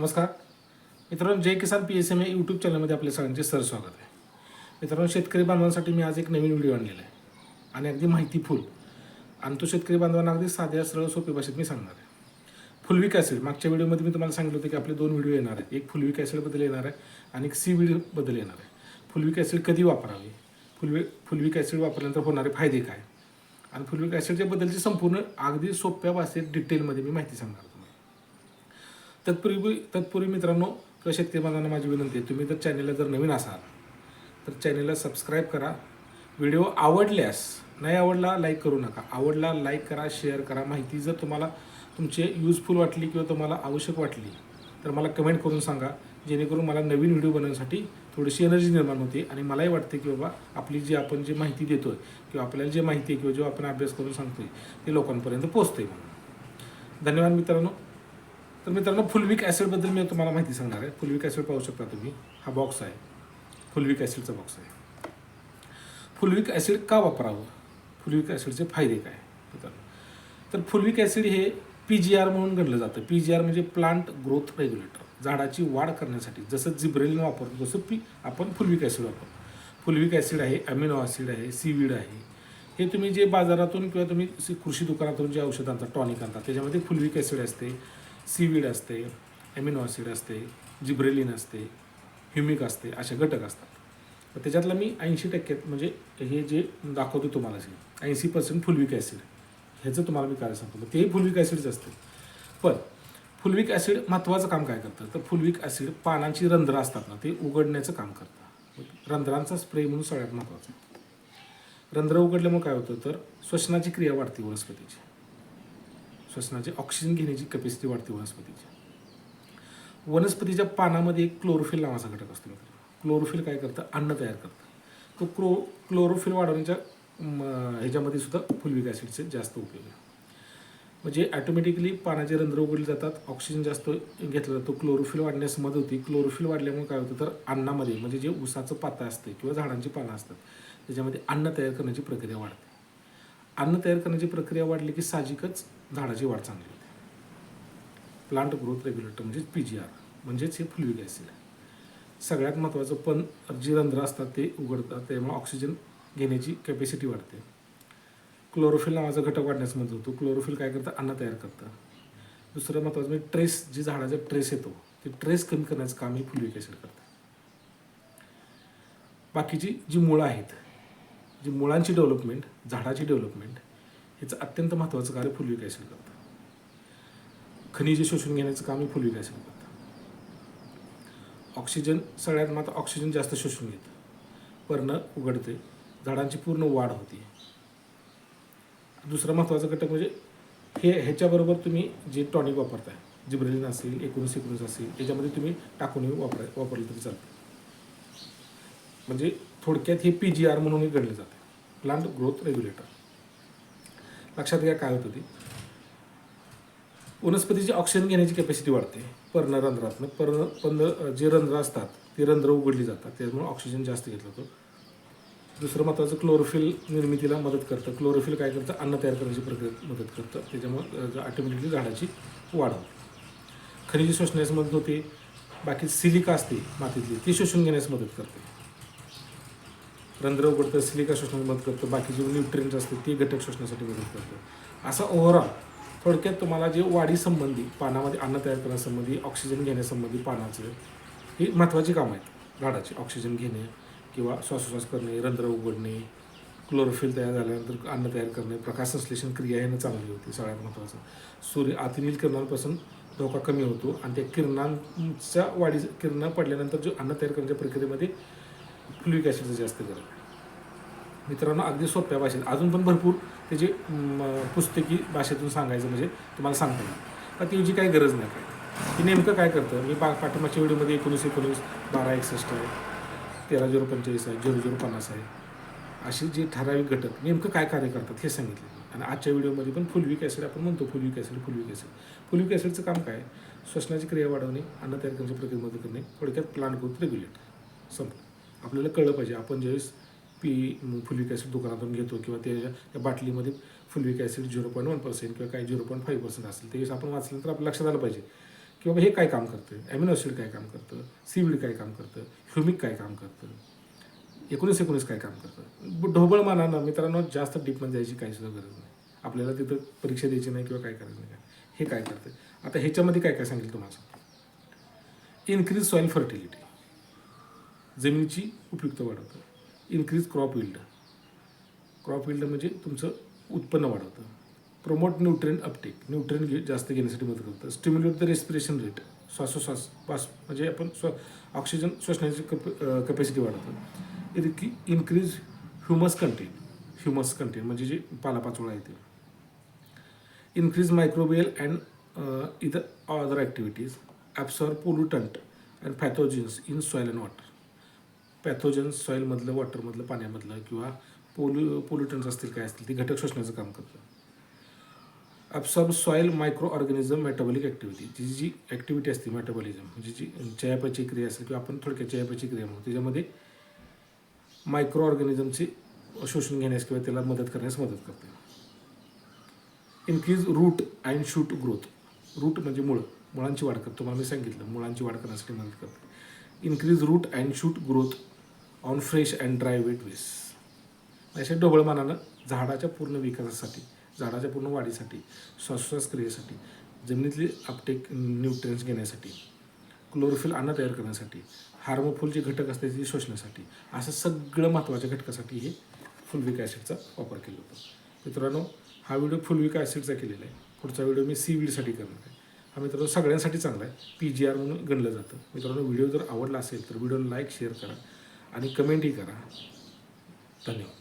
नमस्कार. मित्रांनो Jai Kisan P S M या यूट्यूब चॅनलमध्ये आपल्या सगळ्यांचे सर स्वागत आहे. मित्रांनो शेतकरी बांधवांसाठी मी आज एक नवीन व्हिडिओ आणलेला आहे. आणि अगदी माहितीफुल आणि तो शेतकरी बांधवांना अगदी साध्या सरळ सोपी भाषेत मी सांगणार आहे. फुलविक ॲसिड मागच्या व्हिडिओमध्ये मी तुम्हाला सांगितलं होतं की आपले दोन व्हिडिओ येणार आहेत. एक फुलविक ॲसिडबद्दल येणार आहे आणि एक सी बद्दल येणार आहे. फुलविक ॲसिड कधी वापरावे? फुलवे फुलविक ॲसिड वापरल्यानंतर होणारे फायदे काय? आणि फुलविक ॲसिडच्याबद्दलची संपूर्ण अगदी सोप्या भाषेत डिटेलमध्ये मी माहिती सांगणार तत्पूर्वी तत्पूर्वी मित्रांनो किंवा शेतकरी बांधवांना माझी विनंती आहे तुम्ही जर चॅनलला जर नवीन असाल तर चॅनलला सबस्क्राईब करा. व्हिडिओ आवडल्यास नाही आवडला लाईक करू नका. आवडला लाईक करा शेअर करा. माहिती जर तुम्हाला तुमचे यूजफुल वाटली किंवा तुम्हाला आवश्यक वाटली तर मला कमेंट करून सांगा. जेणेकरून मला नवीन व्हिडिओ बनवण्यासाठी थोडीशी एनर्जी निर्माण होते आणि मलाही वाटते की बाबा आपली जी आपण जी माहिती देतो आहे किंवा आपल्याला जे माहिती आहे किंवा जो आपण अभ्यास करून सांगतो आहे ते लोकांपर्यंत पोहोचते म्हणून. धन्यवाद मित्रांनो. तर मित्रांनो फुलविक ॲसिडबद्दल मी तुम्हाला माहिती सांगणार आहे. फुलविक ॲसिड पाहू शकता तुम्ही. हा बॉक्स आहे. फुलविक ॲसिडचा बॉक्स आहे. फुलविक ॲसिड का वापरावं? फुलविक ॲसिडचे फायदे काय? मित्रांनो तर फुलविक ॲसिड हे पी जी आर म्हणून गणलं जातं. पी जी आर म्हणजे प्लांट ग्रोथ रेग्युलेटर झाडाची वाढ करण्यासाठी जसं जिब्रेलिन वापरतो तसं पी आपण फुलविक ॲसिड वापरतो. फुलविक ॲसिड आहे अमिनो ॲसिड आहे सीवीड आहे. हे तुम्ही जे बाजारातून किंवा तुम्ही कृषी दुकानातून जे औषध आणता टॉनिक आणता त्याच्यामध्ये फुलविक ॲसिड असते. सीवीड असते ॲमिनो ॲसिड असते जिब्रेलिन असते ह्युमिक असते असे घटक असतात. तर त्याच्यातलं मी ऐंशी टक्क्यात म्हणजे हे जे दाखवतो तुम्हाला ऐंशी पर्सेंट फुलविक ॲसिड ह्याचं तुम्हाला मी काय सांगतो. तेही फुलविक ॲसिडच असते पण फुलविक ॲसिड महत्त्वाचं काम काय करतं? तर फुलविक ॲसिड पानांची रंध्रं असतात ना ते उघडण्याचं काम करतं. रंध्रांचा स्प्रे म्हणून सगळ्यात महत्त्वाचा. रंध्र उघडल्यामुळे काय होतं? तर श्वसनाची क्रिया वाढते वनस्पतीची. श्वसनाची ऑक्सिजन घेण्याची कॅपॅसिटी वाढते वनस्पतीची. वनस्पतीच्या पानामध्ये एक क्लोरोफिल नावाचा घटक असतो क्लोरोफिल काय करतं? अन्न तयार करतं. तो क्लो क्लोरोफिल वाढवण्याच्या म, ह्याच्यामध्ये सुद्धा फुलविक ॲसिडचे जास्त उपयोग आहे. म्हणजे ॲटोमॅटिकली पानाचे रंध्र उघडले जातात ऑक्सिजन जास्त घेतला जातो क्लोरोफिल वाढण्यास मदत होती. क्लोरोफिल वाढल्यामुळे काय होतं? तर अन्नामध्ये म्हणजे जे ऊसाचं पाता असते किंवा झाडांची पानं असतात त्याच्यामध्ये अन्न तयार करण्याची प्रक्रिया वाढते. अन्न तयार करण्याची प्रक्रिया वाढली की साहजिकच झाडाची वाढ चांगली होते. प्लांट ग्रोथ रेग्युलेटर म्हणजेच पी जी आर म्हणजेच हे फुलविक ॲसिड सगळ्यात महत्त्वाचं पण जी रंध्र असतात ते उघडतात त्यामुळे ऑक्सिजन घेण्याची कॅपॅसिटी वाढते. क्लोरोफिल नावाचा घटक वाढण्यास मदत होतो. क्लोरोफिल काय करतं? अन्न तयार करतं. दुसरं महत्त्वाचं म्हणजे ट्रेस जी झाडाचा ट्रेस येतो ते ट्रेस कमी करण्याचं काम हे फुलविक ॲसिड करतं. बाकीची जी मुळं आहेत जी मुळांची डेव्हलपमेंट झाडाची डेव्हलपमेंट ह्याचं अत्यंत महत्त्वाचं कार्य फुलविक ॲसिड करतं. खनिजे शोषून घेण्याचं काम हे फुलविक ॲसिड करतं. ऑक्सिजन सगळ्यात मात्र ऑक्सिजन जास्त शोषून घेतं. पर्ण उघडते झाडांची पूर्ण वाढ होते. दुसरा महत्त्वाचा घटक म्हणजे हे ह्याच्याबरोबर तुम्ही जे टॉनिक वापरताय जिब्रेलिन असेल एकोणीस एकोणीस असेल याच्यामध्ये तुम्ही टाकून वापरा वापरलं तरी चालतं. म्हणजे थोडक्यात हे पी जी आर म्हणूनही गणले जाते. प्लांट ग्रोथ रेग्युलेटर लक्षात घ्या काय होतं ते वनस्पतीची ऑक्सिजन घेण्याची कॅपॅसिटी वाढते. पर्णरंध्रातनं पर्ण पंध जे रंध्र असतात ते रंध्र उघडली जातात. त्यामुळे ऑक्सिजन जास्त घेतला जातो. दुसरं महत्त्वाचं क्लोरोफिल निर्मितीला मदत करतं. क्लोरोफिल काय करतं? अन्न तयार करण्याची प्रक्रियेत मदत करतं. त्याच्यामुळे ऑटोमॅटिकली झाडाची वाढ होते. खनिज शोषण्यास मदत होते. बाकी सिलिका असते मातीतली ती शोषून घेण्यास मदत करते. रंध्र उघडतं सिलिका शोषण्यास मदत करतं बाकी जे न्यूट्रियन्स असते ते घटक शोषण्यासाठी मदत करतं. असं ओव्हरऑल थोडक्यात तुम्हाला जे वाढीसंबंधी पानामध्ये अन्न तयार करण्यासंबंधी ऑक्सिजन घेण्यासंबंधी पानाचं ही महत्त्वाची कामं आहेत. झाडाची ऑक्सिजन घेणे किंवा श्वासोश्वास करणे रंध्र उघडणे क्लोरोफिल तयार झाल्यानंतर अन्न तयार करणे प्रकाश संश्लेषण क्रिया यानं चांगली होती सगळ्यात महत्त्वाचं. सूर्य आतिनील किरणांपासून धोका कमी होतो आणि त्या किरणांच्या वाढी किरणं पडल्यानंतर जो अन्न तयार करण्याच्या प्रक्रियेमध्ये फ्लुईक ॲसिडचं जास्त गरज मित्रांनो अगदी सोप्या भाषेत अजून पण भरपूर त्याची पुस्तकी भाषेतून सांगायचं म्हणजे तुम्हाला सांगता येईल पण त्याची काही गरज नाही. काय ती नेमकं काय करतं? मी बा पाठिंबाच्या व्हिडिओमध्ये एकोणीस एकोणीस बारा एकसष्ट आहे. तेरा झिरो पंचेचाळीस आहे झिरो झिरो पन्नास आहे. असे जे ठराविक घटक नेमकं काय कार्य करतात हे सांगितले. आणि आजच्या व्हिडिओमध्ये पण फुलविक ॲसिड आपण म्हणतो फुलविक ॲसिड फुलविक ॲसिड फुलविक ॲसिडचं काम काय? श्वसनाची क्रिया वाढवणे अन्न तयार करण्याची प्रक्रिया मदत करणे थोडक्यात प्लांट ग्रोथ रेग्युलेट संपलं. आपल्याला कळलं पाहिजे. आपण ज्यावेळेस पी फुलविक ॲसिड दुकानातून घेतो किंवा त्या त्या बाटलीमध्ये fulvic acid zero point one percent किंवा काही झिरो पॉईंट फाईव्ह पर्सेंट असेल त्यावेळेस आपण वाचलं तर आपल्या लक्षात आलं पाहिजे की बाबा हे काय काम करतं? ॲमिनो ॲसिड काय काम करतं? सीविड काय काम करतं? ह्युमिक काय काम करतं? एकोणीस एकोणीस काय काम करतं? ब- ढोबळ मानानं मित्रांनो जास्त डीपमध्ये जायची काही सुद्धा गरज नाही. आपल्याला तिथं परीक्षा द्यायची नाही किंवा काय करायचं नाही. हे काय करतं? आता ह्याच्यामध्ये काय काय सांगेल तुम्हाला? Increase soil fertility. जमिनीची उपयुक्त वाढवतं. Increase crop yield crop yield म्हणजे तुमचं उत्पन्न वाढवतं. प्रमोट न्यूट्रिएंट अपटेक न्यूट्रिएंट घे जास्त घेण्यासाठी मदत करतं. स्टिम्युलेट द रेस्पिरेशन रेट श्वासोश्वास वास म्हणजे आपण स्व ऑक्सिजन श्वसण्याची कप कपॅसिटी वाढवतं. इतकी की increase humus content humus content म्हणजे जे पालापाचोळा आहे ते इन्क्रीज मायक्रोबियल अँड इतर other activities absorb pollutant and pathogens in soil and water pathogens सॉईलमधलं वॉटरमधलं पाण्यामधलं किंवा पोल्यु पोल्युटन्स असतील काय असतील ते घटक शोषण्याचं काम करतं. Absorb soil microorganism metabolic activity जी जी ॲक्टिव्हिटी असते मेटाबॉलिझम म्हणजे जी चयापाची क्रिया असेल किंवा आपण थोडक्यात चयापाची क्रिया म्हणू त्याच्यामध्ये मायक्रो ऑर्गॅनिझमचे शोषण घेण्यास किंवा त्याला मदत करण्यास मदत करते. Increase root and shoot growth root म्हणजे मुळं मुळांची वाढ करतो. तुम्हाला मी सांगितलं मुळांची वाढ करण्यासाठी मदत करते. Increase root and shoot growth on fresh and dry weight वेस अशा ढोबळमानानं झाडाच्या पूर्ण विकासासाठी झाडाच्या पूर्ण वाढीसाठी श्वासोश्वास क्रियेसाठी जमिनीतली अपटेक न्यूट्रियन्स घेण्यासाठी क्लोरोफिल अन्न तयार करण्यासाठी हार्मोफुल जे घटक असतात ते शोषण्यासाठी असं सगळं महत्त्वाच्या घटकासाठी हे फुलविक ॲसिडचा वापर केला होता मित्रांनो हा व्हिडिओ फुलविक ॲसिडचा केलेला आहे. पुढचा व्हिडिओ मी सी वीडसाठी करणार आहे. हा मित्रांनो सगळ्यांसाठी चांगला आहे. पी जी आर म्हणून गणलं जातं. मित्रांनो व्हिडिओ जर आवडला असेल तर व्हिडिओला लाईक शेअर करा आणि कमेंटही करा. धन्यवाद.